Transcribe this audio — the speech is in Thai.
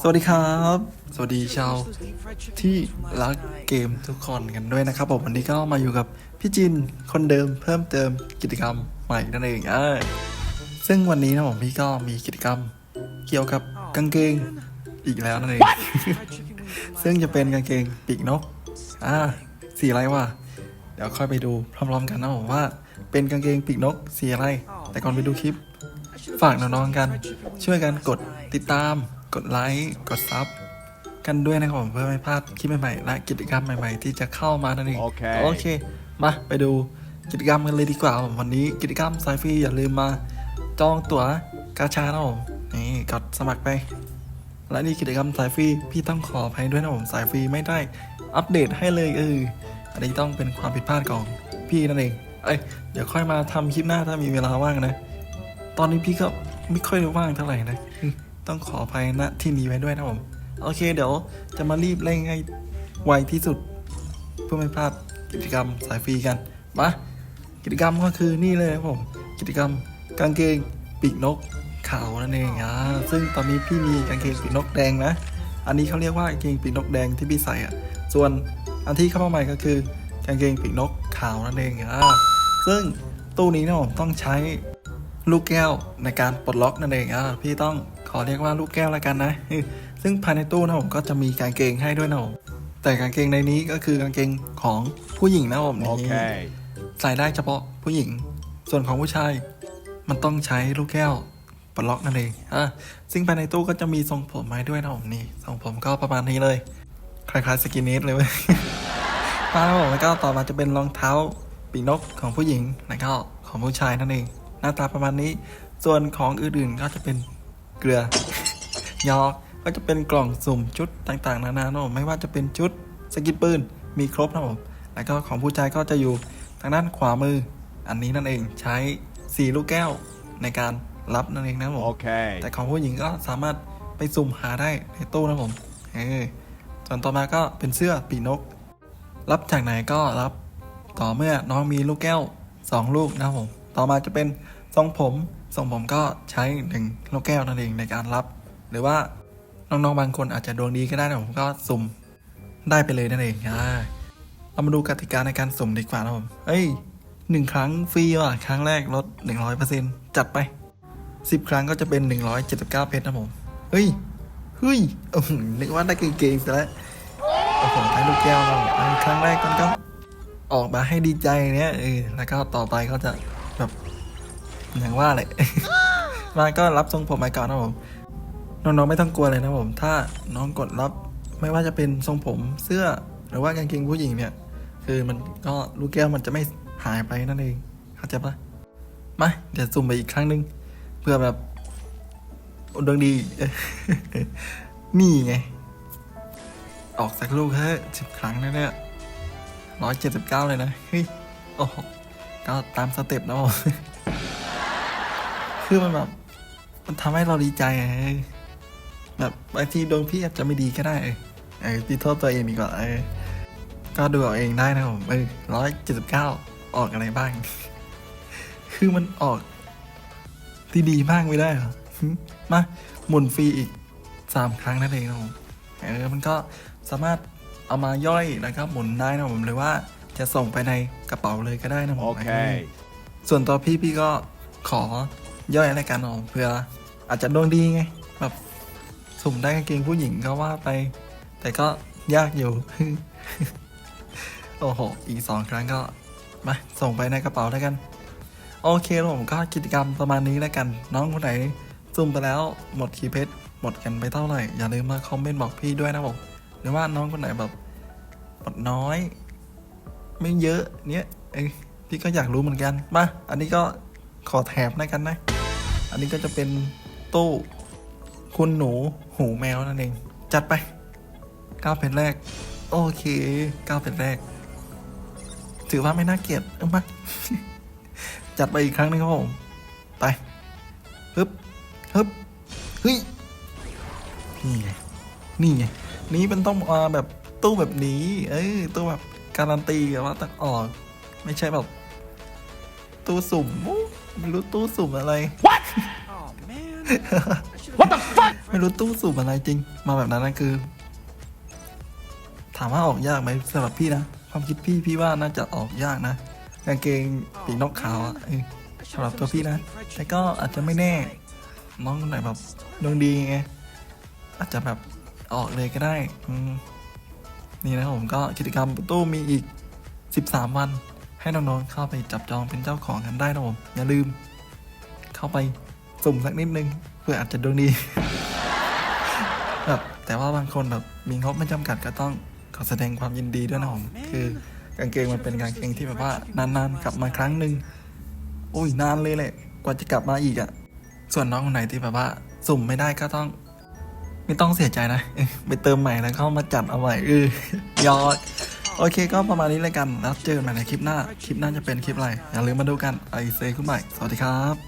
สวัสดีครับ สวัสดีชาวที่รักเกมทุกคนกันด้วยนะครับผมวันนี้ก็มาอยู่กับพี่จินคนเดิมเพิ่มเติมกิจกรรมใหม่นั่นเองอ่าซึ่งวันนี้นะผมพี่ก็มีกิจกรรมเกี่ยวกับกางเกงอีกแล้วนั่นเองซึ่งจะเป็นกางเกงปีกนกอ่าสีอะไรวะเดี๋ยวค่อยไปดูพร้อมๆกันนะผมว่าเป็นกางเกงปีกนกสีอะไร แต่ก่อนไปดูคลิป ฝากน้องๆกัน ช่วยกันกดติดตาม กดไลค์ กดซับกันด้วยนะครับผมเพื่อไม่พลาดคลิปใหม่ๆและกิจกรรมใหม่ๆ ที่จะเข้ามานั่นเองโอเคโอเค มาไปดูกิจกรรมกันเลยดีกว่าผมวันนี้กิจกรรมสายฟรีอย่าลืมมา จองตั๋วกาชานะผมนี่กดสมัครไป และนี่กิจกรรมสายฟรีพี่ต้องขออภัยด้วยนะผมสายฟรีไม่ได้อัปเดตให้เลยเอออันนี้ต้องเป็นความผิดพลาดของพี่นั่นเองเอ้ยเดี๋ยวค่อยมาทำคลิปหน้าถ้ามีเวลาว่างนะ ตอนนี้พี่ก็ไม่ค่อยว่างเท่าไหร่นะ ต้องขออภัยณที่นี้ไว้ด้วยนะผม โอเคเดี๋ยวจะมารีบเร่งให้ไวที่สุด เพื่อไม่พลาดกิจกรรมสายฟรีกัน มา กิจกรรมก็คือนี่เลยครับผม กิจกรรมกางเกงปีกนกขาวนั่นเองอ่าซึ่งตอนนี้พี่มีกางเกงปีกนกแดงนะ อันนี้เขาเรียกว่ากางเกงปีกนกแดงที่พี่ใส่อะ ส่วนอันที่เข้ามาใหม่ก็คือกางเกงปีกนกขาวนั่นเองอ่าซึ่งตู้นี้นะผมต้องใช้ ลูกแก้วในการปลดล็อกนั่นเองอะพี่ต้องขอเรียกว่าลูกแก้วแล้วกันนะ ซึ่งภายในตู้นะผมก็จะมีกางเกงให้ด้วยนะผมแต่กางเกงในนี้ก็คือกางเกงของผู้หญิงนะผมนี่ Okay. ใส่ได้เฉพาะผู้หญิง ส่วนของผู้ชาย มันต้องใช้ลูกแก้วปลดล็อกนั่นเองอะซึ่งภายในตู้ก็จะมีทรงผมมาให้ด้วยนะผมนี่ทรงผมก็ประมาณนี้เลยคล้ายๆสกินเนสเลยเว้ยมาแล้วผมแล้วก็ต่อมาจะเป็นรองเท้าปีกนกของผู้หญิงแล้วก็ของผู้ชายนั่นเอง หน้าตาประมาณนี้ ส่วนของอื่นๆก็จะเป็นเกลือยอกก็จะเป็นกล่องสุ่มชุดต่างๆ นานานะผมไม่ว่าจะเป็นชุดสกินปืนมีครบนะผมแล้วก็ของผู้ชายก็จะอยู่ทางด้านขวามือ อันนี้นั่นเองใช้สีลูกแก้วในการรับนั่นเองนะผม Okay. แต่ของผู้หญิงก็สามารถไปสุ่มหาได้ในตู้นะผมเออส่วนต่อมาก็เป็นเสื้อปีกนก รับจากไหนก็รับต่อเมื่อน้องมีลูกแก้ว 2 ลูกนะครับผม ต่อมาจะเป็น ทรงผมทรงผมก็ใช้หนึ่งลูกแก้วนั่นเองในการรับ หรือว่าน้องๆบางคนอาจจะดวงดีก็ได้นะผมก็สุ่มได้ไปเลยนั่นเองอ่าเรามาดูกติกาในการสุ่มดีกว่านะผมเอ้ยหนึ่งครั้งฟรีว่ะครั้งแรกลด100%จัดไปสิบครั้งก็จะเป็นหนึ่งร้อยเจ็ดสิบเก้าเพชรนะผมเฮ้ยเฮ้ยนึกว่าได้เกางเกงซะแล้วโอ้โหได้ลูกแก้วเราอันครั้งแรกมันก็ออกมาให้ดีใจเนี้ยเออแล้วก็ต่อไปก็จะแบบ อย่างว่าเลยมาก็รับทรงผมไปก่อนนะผมน้องๆไม่ต้องกลัวเลยนะผม ถ้าน้องกดรับไม่ว่าจะเป็นทรงผมเสื้อหรือว่ากางเกงผู้หญิงเนี่ย คือมันก็ลูกแก้วมันจะไม่หายไปนั่นเองเข้าใจปะมาเดี๋ยวสุ่มไปอีกครั้งหนึ่งเพื่อแบบดวงดีนี่ไง ออกสักลูกเฮ้ยสิบครั้งนะเนี่ยร้อยเจ็ดสิบเก้าเลยนะเฮ้ยโอ้โหก็ตามสเต็ปนะผม คือมันแบบ มันทำให้เราดีใจไงเออแบบบางทีดวงพี่อาจจะไม่ดีก็ได้เออเออพี่โทษตัวเองดีกว่าเออก็ดูเอาเองได้นะผมเออร้อยเจ็ดสิบเก้าออกอะไรบ้าง คือมันออกที่ดีมากไม่ได้เหรอหึมาหมุนฟรีอีกสามครั้งนั่นเองนะผมเออมันก็สามารถเอามาย่อยนะครับหมุนได้นะผมหรือว่าจะส่งไปในกระเป๋าเลยก็ได้นะผม Okay. ส่วนตัวพี่พี่ก็ขอ ย่อยรายการออกเพื่ออาจจะดวงดีไง แบบสุ่มได้กางเกงผู้หญิงก็ว่าไป แต่ก็ยากอยู่ โอ้โห อีกสองครั้งก็มาส่งไปในกระเป๋าแล้วกัน โอเคผมก็กิจกรรมประมาณนี้แล้วกัน น้องคนไหนซุ่มไปแล้วหมดคีเพชรหมดกันไปเท่าไหร่ อย่าลืมมาคอมเมนต์บอกพี่ด้วยนะผมหรือว่าน้องคนไหนแบบหมดน้อย ไม่เยอะเนี้ยเอ้พี่ก็อยากรู้เหมือนกันมาอันนี้ก็ขอแถบแล้วกันนะ อันนี้ก็จะเป็นตู้คุณหนูหูแมวนั่นเอง จัดไปเก้าเพชรแรก โอเคเก้าเพชรแรก ถือว่าไม่น่าเกลียดเอามาจัดไปอีกครั้งหนึงครับผม ไปฮึบฮึบเฮ้ยนี่ไงนี่ไงนี่มันต้องมาแบบตู้แบบนี้ เอ้ยตู้แบบการันตีว่าต้องออก ไม่ใช่แบบ ตู้สุ่มไม่รู้ตู้สุ่มอะไร Oh man. What the fuck? ไม่รู้ตู้สูบอะไรจริง มาแบบนั้นนะคือ ถามว่าออกยากไหมสำหรับพี่นะ ความคิดพี่พี่ว่าน่าจะออกยากนะกางเกงปีกนกขาวอะเออสำหรับตัวพี่นะแต่ก็อาจจะไม่แน่ น้องคนไหนแบบดวงดีไงอาจจะแบบออกเลยก็ได้อืมนี่นะผมก็กิจกรรมตู้มีอีก 13 วัน ให้น้องๆเข้าไปจับจองเป็นเจ้าของกันได้นะผมอย่าลืม เข้าไปสุ่มสักนิดนึงเพื่ออาจจะดวงดีแบบแต่ว่าบางคนแบบมีงบไม่จำกัดก็ต้องขอแสดงความยินดีด้วยนะผมคือกางเกงมันเป็นกางเกงที่แบบว่านานๆกลับมาครั้งหนึ่งโอ้ยนานเลยแหละกว่าจะกลับมาอีกอะ่ะ ส่วนน้องคนไหนที่แบบว่า สุ่มไม่ได้ก็ต้อง ไม่ต้องเสียใจนะเออไปเติมใหม่แล้วเข้ามาจัดเอาใหม่เออยอดโอเคก็ประมาณนี้เลยกันแล้วเจอกันใหม่ในคลิปหน้า คลิปหน้าจะเป็นคลิปอะไร อย่าลืมมาดูกันไอเซคุณใหม่ สวัสดีครับ